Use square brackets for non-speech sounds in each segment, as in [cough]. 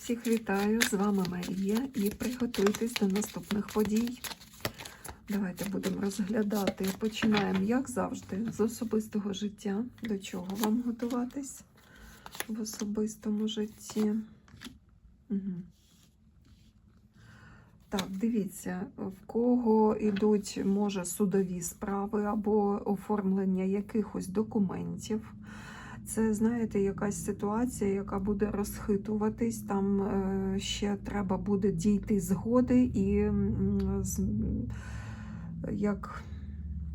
Всіх вітаю! З вами Марія і приготуйтесь до наступних подій. Давайте будемо розглядати. Починаємо, як завжди, з особистого життя. До чого вам готуватись в особистому житті? Угу. Так, дивіться, в кого йдуть, може, судові справи або оформлення якихось документів. Це, знаєте, якась ситуація, яка буде розхитуватись. Там е, ще треба буде дійти згоди і як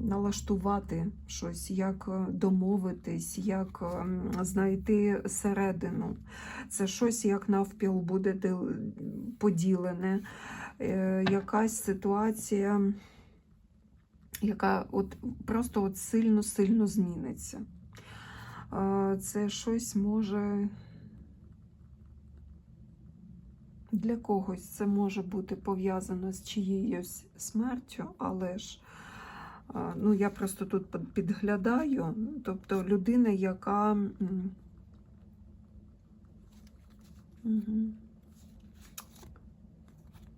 налаштувати щось, як е, домовитись, як ем, знайти середину. Це щось як навпіл буде поділене. Е, якась ситуація, яка от просто от сильно-сильно зміниться. Це щось може для когось це може бути пов'язано з чиєюсь смертю, але ж ну, я просто тут підглядаю, тобто людина, яка. м,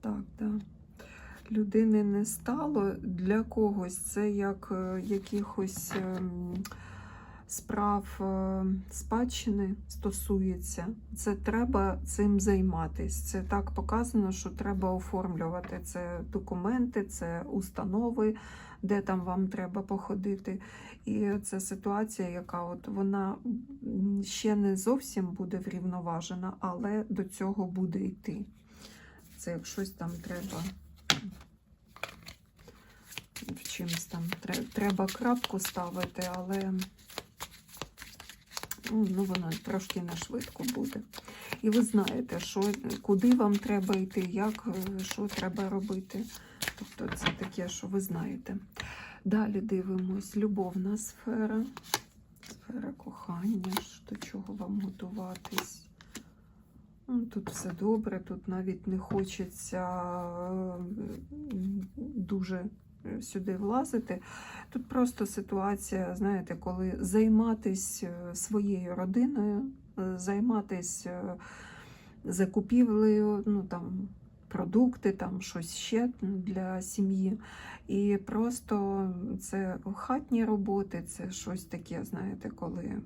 Так, так. Людини не стало для когось це як е, якихось ем, справ е, спадщини стосується. Це треба цим займатись. Це так показано, що треба оформлювати це документи, це установи, де там вам треба походити. І це ситуація, яка от вона ще не зовсім буде врівноважена, але до цього буде йти. Це як щось там треба. В чимось там треба крапку ставити, але ну, ну, воно трошки не швидко буде. І ви знаєте, що, куди вам треба йти, як, е, що треба робити. Тобто це таке, що ви знаєте. Далі дивимось любовна сфера, сфера кохання, до чого вам готуватись. Ну, Тут все добре, тут навіть не хочеться е, дуже сюди влазити. Тут просто ситуація, знаєте, коли займатись е, своєю родиною, е, займатись е, закупівлею, ну там продукти, там щось ще для сім'ї. І просто це хатні роботи, це щось таке, знаєте, коли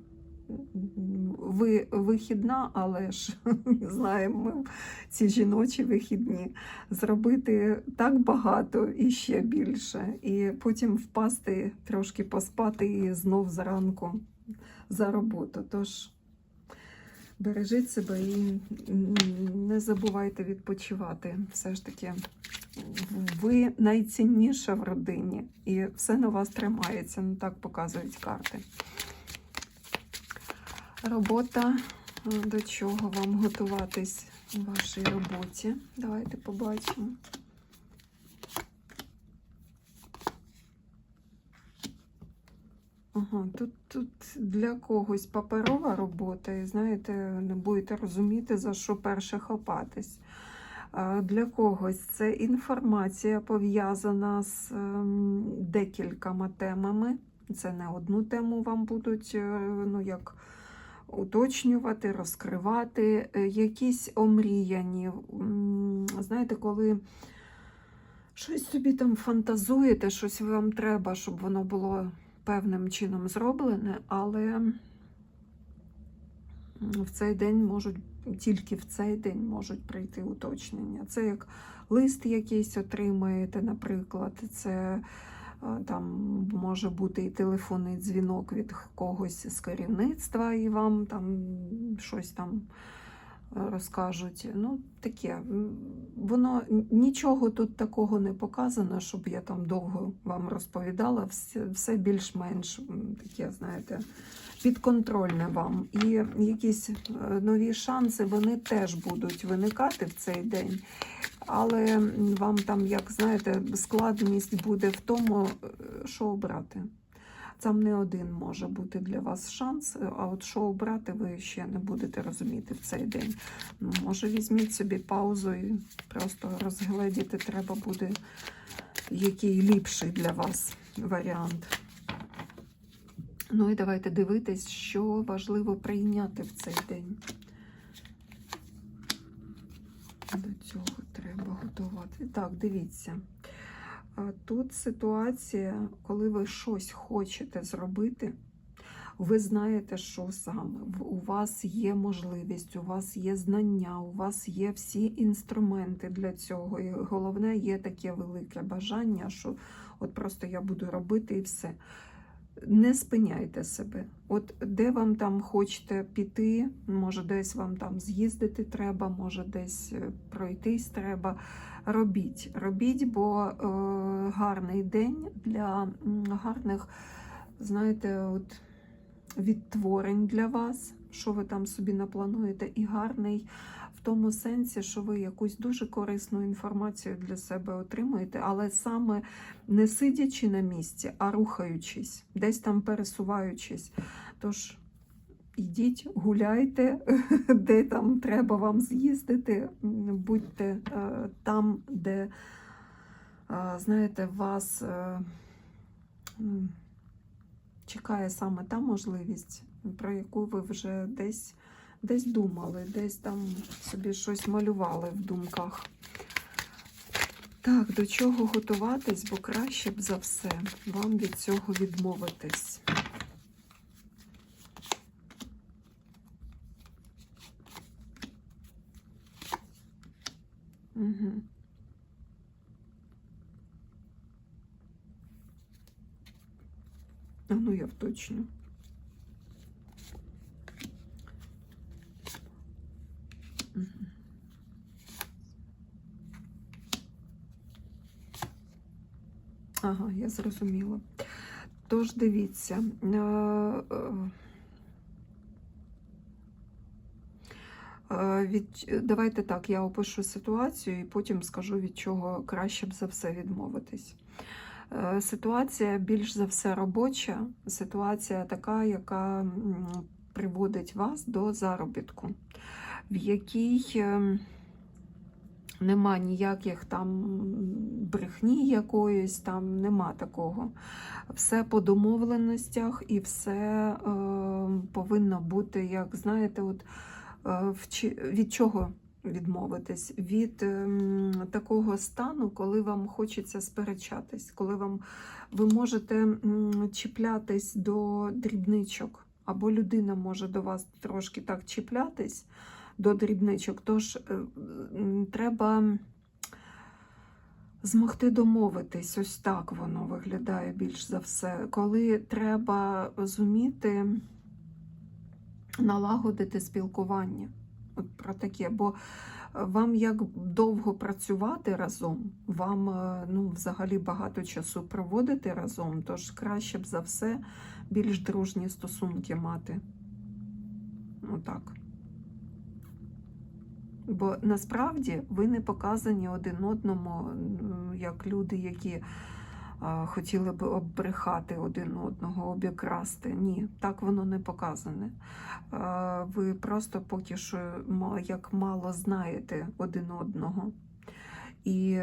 ви вихідна, але ж [laughs] не знаємо ми ці жіночі вихідні, зробити так багато і ще більше, і потім впасти, трошки поспати і знов зранку за роботу. Тож бережіть себе і не забувайте відпочивати. Все ж таки, ви найцінніша в родині, і все на вас тримається. Ну так показують карти. Робота, е, до чого вам готуватись у вашій роботі. Давайте побачимо. Ага, тут, тут для когось паперова робота, і знаєте, не будете розуміти, за що перше хапатись. Для когось це інформація пов'язана з ем, декількома темами. Це не одну тему вам будуть, е, ну як уточнювати, розкривати, е, якісь омріяні. Знаєте, коли щось собі там фантазуєте, щось вам треба, щоб воно було певним чином зроблене, але в цей день можуть, тільки в цей день можуть прийти уточнення. Це як лист якийсь отримаєте, наприклад, це там може бути і телефонний дзвінок від когось з керівництва, і вам там щось там е, розкажуть. Ну, таке. Воно нічого тут такого не показано, щоб я там довго вам розповідала. Все, все більш-менш таке, знаєте, підконтрольне вам. І якісь е, нові шанси вони теж будуть виникати в цей день. Але вам там, як знаєте, складність буде в тому, е, що обрати. Там не один може бути для вас шанс, е, а от що обрати, ви ще не будете розуміти в цей день. Ну, може, візьміть собі паузу і просто розгледіти треба буде, який ліпший для вас варіант. Ну і давайте дивитись, що важливо прийняти в цей день. До цього треба готувати. Так, дивіться. Тут ситуація, коли ви щось хочете зробити, ви знаєте, що саме. У вас є можливість, у вас є знання, у вас є всі інструменти для цього. І головне, є таке велике бажання, що от просто я буду робити і все. Не спиняйте себе. От де вам там хочете піти, може десь вам там з'їздити треба, може десь е, пройтись треба. Робіть, робіть, бо е, гарний день для гарних, знаєте, от відтворень для вас, що ви там собі наплануєте, і гарний в тому сенсі, що ви якусь дуже корисну інформацію для себе отримуєте, але саме не сидячи на місці, а рухаючись, десь там пересуваючись. Тож ідіть, гуляйте, [laughs] де там треба вам з'їздити, будьте е, там, де, е, знаєте, вас е, чекає саме та можливість, про яку ви вже десь, десь думали, десь там собі щось малювали в думках. Так, до чого готуватись, бо краще б за все вам від цього відмовитись. Угу. А ну я вточню. Мгм. Ага, я зрозуміла. Тож дивіться. е, е, е, Від... Давайте так, я опишу ситуацію і потім скажу, від чого краще б за все відмовитись. Ситуація більш за все робоча, ситуація така, яка приводить вас до заробітку, в якій е, нема ніяких там брехні якоїсь, там нема такого. Все по домовленостях і все е, повинно бути, як знаєте, от, е, від чого відмовитись? Від ем, такого стану, коли вам хочеться сперечатись, коли вам ви можете чіплятись до дрібничок, або людина може до вас трошки так чіплятись до дрібничок. Тож е, треба змогти домовитись. Ось так воно виглядає більш за все. Коли треба зуміти налагодити спілкування. От про таке. Бо вам як довго працювати разом, вам е, ну, взагалі багато часу проводити разом, тож краще б за все більш дружні стосунки мати. Отак. Бо насправді ви не показані один одному як люди, які хотіли би оббрехати один одного, обікрасти. Ні, так воно не показане. Ви просто поки що як мало знаєте один одного. І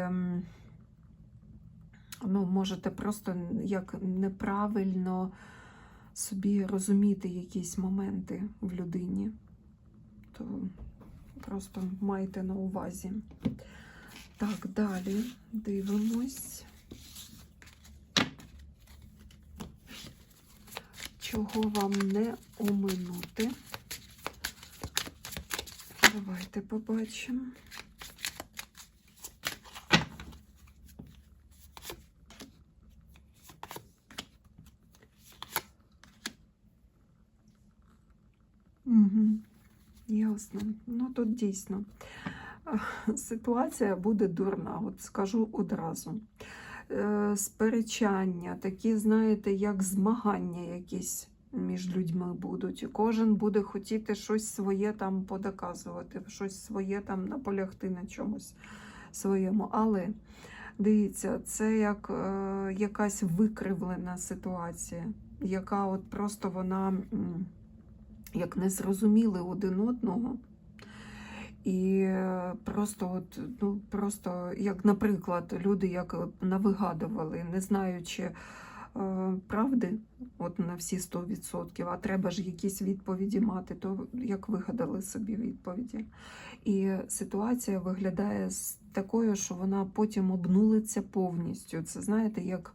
ну, можете просто як неправильно собі розуміти якісь моменти в людині. То Просто майте на увазі. Так, далі дивимось. Чого вам не оминути? Давайте побачимо. Угу. Ясно. Ну тут дійсно [laughs] ситуація буде дурна, от скажу одразу. Е, Сперечання, такі, знаєте, як змагання якісь між людьми будуть. Кожен буде хотіти щось своє там подоказувати, щось своє там наполягти на чомусь своєму. Але дивіться, це як е, якась викривлена ситуація, яка от просто вона. Як не зрозуміли один одного. І просто, от, ну, просто, як, наприклад, люди як навигадували, не знаючи, е, правди, от на всі 100%, а треба ж якісь відповіді мати, то як вигадали собі відповіді. І ситуація виглядає з такою, що вона потім обнулиться повністю. Це знаєте, як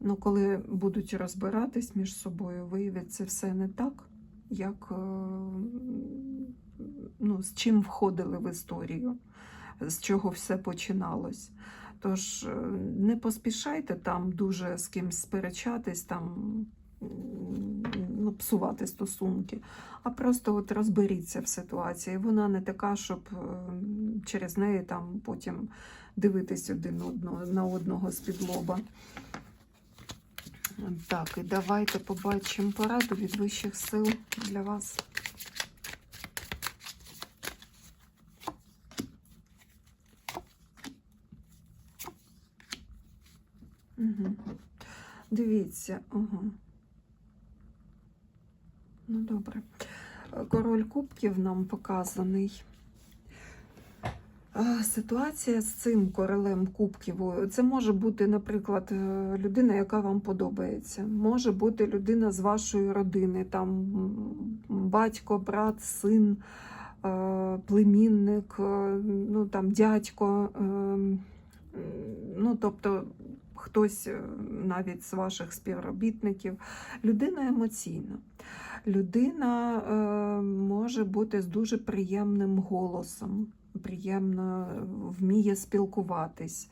ну, коли будуть розбиратись між собою, виявиться все не так, як е, ну, з чим входили в історію, з чого все починалось. Тож е, не поспішайте там дуже з кимсь сперечатись, там ну, псувати стосунки, а просто от розберіться в ситуації. Вона не така, щоб е, через неї там потім дивитись один одного, на одного з-під лоба. Так, і давайте побачимо пораду від вищих сил для вас. Угу. Дивіться, ага. Ну, добре. Король кубків нам показаний. Ситуація з цим королем кубків. Це може бути, наприклад, е, людина, яка вам подобається. Може бути людина з вашої родини, там батько, брат, син, е, племінник, е, ну там дядько. е, Ну, тобто хтось е, навіть з ваших співробітників. Людина емоційна. Людина е, може бути з дуже приємним голосом, приємно вміє спілкуватись.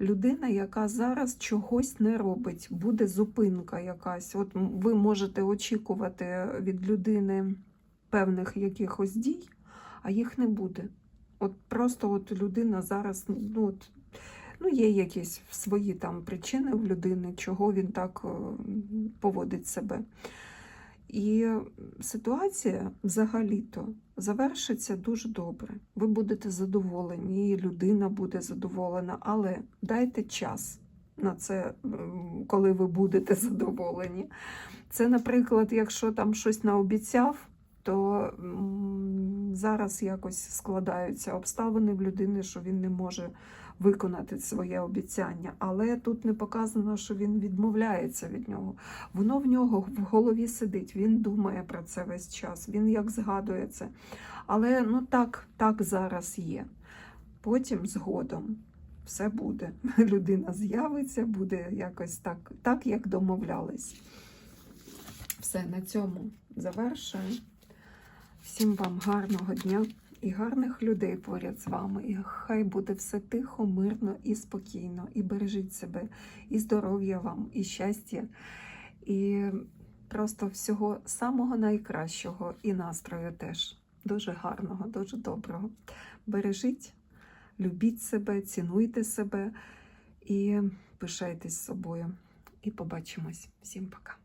Людина, яка зараз чогось не робить, буде зупинка якась. От ви можете очікувати від людини певних якихось дій, а їх не буде. От просто от людина зараз, ну, от, ну є якісь свої там причини в людини, чого він так е, поводить себе. І ситуація взагалі-то завершиться дуже добре. Ви будете задоволені, і людина буде задоволена, але дайте час на це, коли ви будете [laughs] задоволені. Це, наприклад, якщо там щось наобіцяв, то зараз якось складаються обставини в людини, що він не може виконати своє обіцяння. Але тут не показано, що він відмовляється від нього. Воно в нього в голові сидить, він думає про це весь час, він як згадує це. Але ну так, так зараз є. Потім згодом все буде. [laughs] Людина з'явиться, буде якось так, так як домовлялись. Все, на цьому завершую. Всім вам гарного дня і гарних людей поряд з вами. І хай буде все тихо, мирно і спокійно. І бережіть себе, і здоров'я вам, і щастя, і просто всього самого найкращого, і настрою теж. Дуже гарного, дуже доброго. Бережіть, любіть себе, цінуйте себе і пишайтесь собою. І побачимось. Всім пока.